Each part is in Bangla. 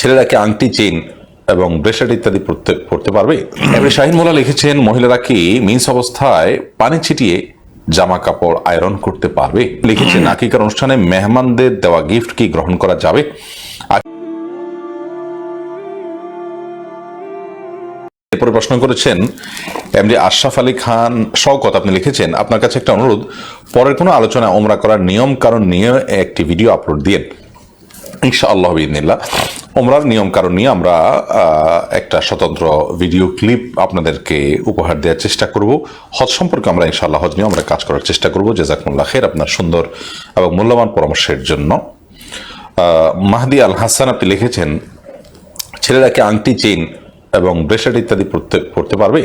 ছেলেরা কি আংটি চেইন এবং ব্রেসলেট ইত্যাদি পড়তে পড়তে পারবে। এবারে শাহিন মোলা লিখেছেন, মহিলারা কি মিন্স অবস্থায় পানি ছিটিয়ে জামা কাপড় আয়রন করতে পারবে? লিখেছেন, আকিকার অনুষ্ঠানে মেহমানদের দেওয়া গিফট কি গ্রহণ করা যাবে? এরপরে প্রশ্ন করেছেন, এমডি আশরাফ আলী খান শওকত, আপনি লিখেছেন, আপনার কাছে একটা অনুরোধ, পরের কোনো আলোচনা ওমরা করার নিয়ম কারণ নিয়ে একটি ভিডিও আপলোড দিন ইনশা আল্লাহ ওমরার নিয়ম কারণ নিয়ে আমরা একটা স্বতন্ত্র ভিডিও ক্লিপ আপনাদেরকে উপহার দেওয়ার চেষ্টা করব। হজ সম্পর্কে আমরা ইনশাআল্লাহ হজ নিয়ে আমরা কাজ করার চেষ্টা করব। জেজাকুল্লাহ খের আপনার সুন্দর এবং মূল্যবান পরামর্শের জন্য। মাহদি আল হাসান আপনি লিখেছেন, ছেলেরা কি আংটি, চেইন এবং ব্রেসলেট ইত্যাদি পড়তে পড়তে পারবে?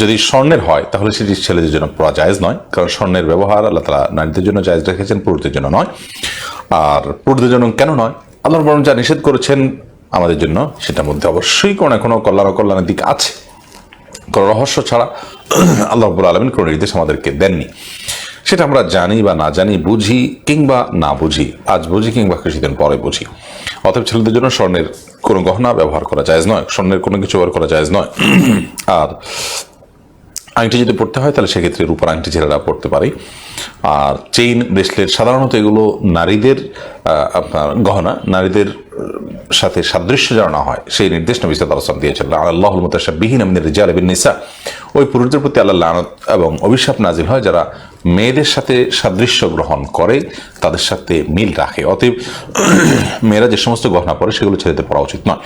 যদি স্বর্ণের হয়, তাহলে সেটি ছেলেদের জন্য পড়া জায়েজ নয়, কারণ স্বর্ণের ব্যবহার আল্লাহ তালা নারীদের জন্য জায়েজ রেখেছেন, পুরুষদের জন্য নয়। আর পুরুষদের জন্য কেন নয়? আল্লাহ বরং যা নিষেধ করেছেন আমাদের জন্য, সেটার মধ্যে অবশ্যই কোনো না কোনো কল্যাণ অকল্যাণের দিক আছে। কোনো রহস্য ছাড়া আল্লাহ রব্বুল আলমিন কোনো নির্দেশ আমাদেরকে দেননি। সেটা আমরা জানি বা না জানি, বুঝি কিংবা না বুঝি, আজ বুঝি কিংবা কিছুদিন পরে বুঝি। অতএব ছেলেদের জন্য স্বর্ণের কোনো গহনা ব্যবহার করা যায় নয়, স্বর্ণের কোনো কিছু ব্যবহার করা যায় নয়। আর আংটি যদি পড়তে হয়, তাহলে সেক্ষেত্রে রূপার আংটি ছেলেরা পড়তে পারে। আর চেইন ব্রেসলেট সাধারণত এগুলো নারীদের আপনার গহনা, নারীদের সাথে সাদৃশ্য যেন না হয়, সেই নির্দেশ নবী ওয়াসাল্লাম দিয়েছেন। আল্লাহ মুতাশাবিহিন মিনার রিজাল বিন নিসা। ওই পুরুষদের প্রতি আল্লাহ লানত এবং অভিশাপ নাজিল হয়, যারা মেয়েদের সাথে সাদৃশ্য গ্রহণ করে, তাদের সাথে মিল রাখে। অতএব মেয়েরা যে সমস্ত গহনা পরে, সেগুলো ছেলেদের পড়া উচিত নয়।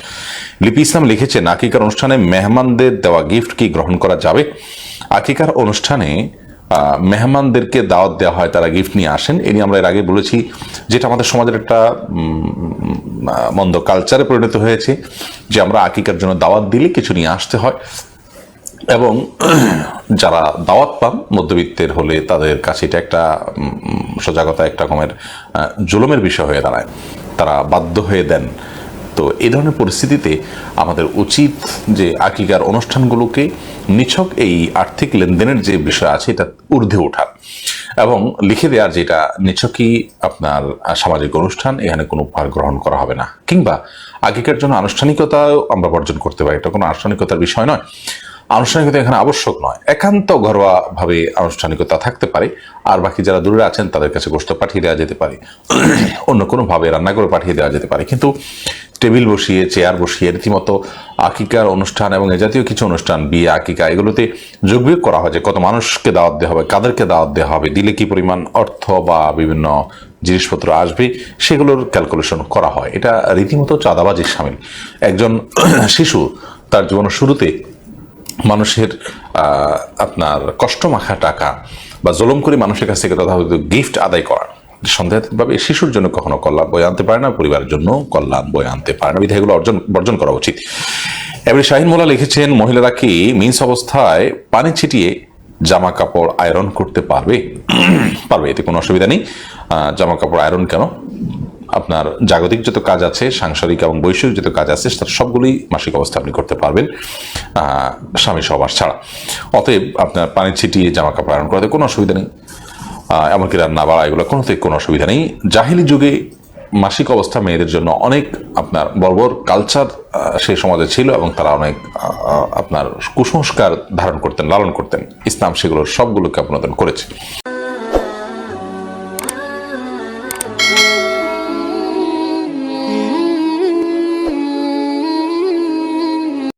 লিপি ইসলাম লিখেছেন আকিকার অনুষ্ঠানে মেহমানদের দেওয়া গিফট কি গ্রহণ করা যাবে? আকিকার অনুষ্ঠানে মেহমানদেরকে দাওয়াত দেওয়া হয়, তারা গিফট নিয়ে আসেন। এ নিয়ে আমরা এর আগে বলেছি যেটা আমাদের সমাজের একটা মন্দ কালচারে পরিণত হয়েছে, যে আমরা আকিকার জন্য দাওয়াত দিলে কিছু নিয়ে আসতে হয়। এবং যারা দাওয়াত পান, মধ্যবিত্তের হলে তাদের কাছে এটা একটা সজাগতা, একটা রকমের জুলুমের বিষয় হয়ে দাঁড়ায়। তারা বাধ্য হয়ে দেন তো এই ধরনের পরিস্থিতিতে আমাদের উচিত যে আকিকার অনুষ্ঠানগুলোকে নিছক এই আর্থিক লেনদেনের যে বিষয় আছে, এটা ঊর্ধ্বে ওঠার এবং লিখে দেওয়ার যেটা নিছকই আপনার সামাজিক অনুষ্ঠান, এখানে কোনো উপহার গ্রহণ করা হবে না। কিংবা আগেকার জন্য আনুষ্ঠানিকতাও আমরা বর্জন করতে পারি। এটা কোনো আনুষ্ঠানিকতার বিষয় নয়। আনুষ্ঠানিকতা এখানে আবশ্যক নয়। একান্ত ঘরোয়া ভাবে আনুষ্ঠানিকতা থাকতে পারে। আর বাকি যারা দূরে আছেন, তাদের কাছে গোষ্ঠ পাঠিয়ে দেওয়া যেতে পারে। অন্য কোনো ভাবে রান্না করে পাঠিয়ে দেওয়া যেতে পারে। কিন্তু টেবিল বসিয়ে, চেয়ার বসিয়ে, রীতিমতো আকিকার অনুষ্ঠান এবং এ জাতীয় কিছু অনুষ্ঠান, বিয়ে, আকিকা, এগুলোতে যোগবিয়োগ করা হয় যে কত মানুষকে দাওয়াত দেওয়া হবে, কাদেরকে দাওয়াত দেওয়া হবে, দিলে কি পরিমাণ অর্থ বা বিভিন্ন জিনিসপত্র আসবে, সেগুলোর ক্যালকুলেশন করা হয়। এটা রীতিমতো চাঁদাবাজির সামিল। একজন শিশু, তার জীবনের শুরুতে মানুষের আপনার কষ্ট মাখা টাকা বা জলম করে মানুষের কাছ থেকে তথাকথিত গিফট আদায় করা সন্দেহাতীতভাবে শিশুর জন্য কখনো কল্যাণ বয়ে আনতে পারে না, পরিবারের জন্য কল্যাণ বয়ে আনতে পারে না। বিধায় এগুলো অর্জন, বর্জন করা উচিত। এবারে শাহিন মোলা লিখেছেন, মহিলারা কি মিন্স অবস্থায় পানি ছিটিয়ে জামা কাপড় আয়রন করতে পারবে? পারবে, এতে কোনো অসুবিধা নেই। জামা কাপড় আয়রন কেন? আপনার জাগতিক যত কাজ আছে, সাংসারিক এবং বৈষয়িক যত কাজ আছে, তার সবগুলোই মাসিক অবস্থা আপনি করতে পারবেন। স্বামী সবার ছাড়া। অতএব আপনার পানি ছিটিয়ে জামা কাপড় আয়রন করাতে কোনো অসুবিধা নেই। এমনকি রান্না বাড়া, এগুলো কোনো থেকে কোনো অসুবিধা নেই। জাহিলি যুগে মাসিক অবস্থা মেয়েদের জন্য অনেক আপনার বর্বর কালচার সে সমাজে ছিল এবং তারা অনেক আপনার কুসংস্কার ধারণ করতেন, লালন করতেন। ইসলাম সেগুলোর সবগুলোকে আপনাদের করেছে।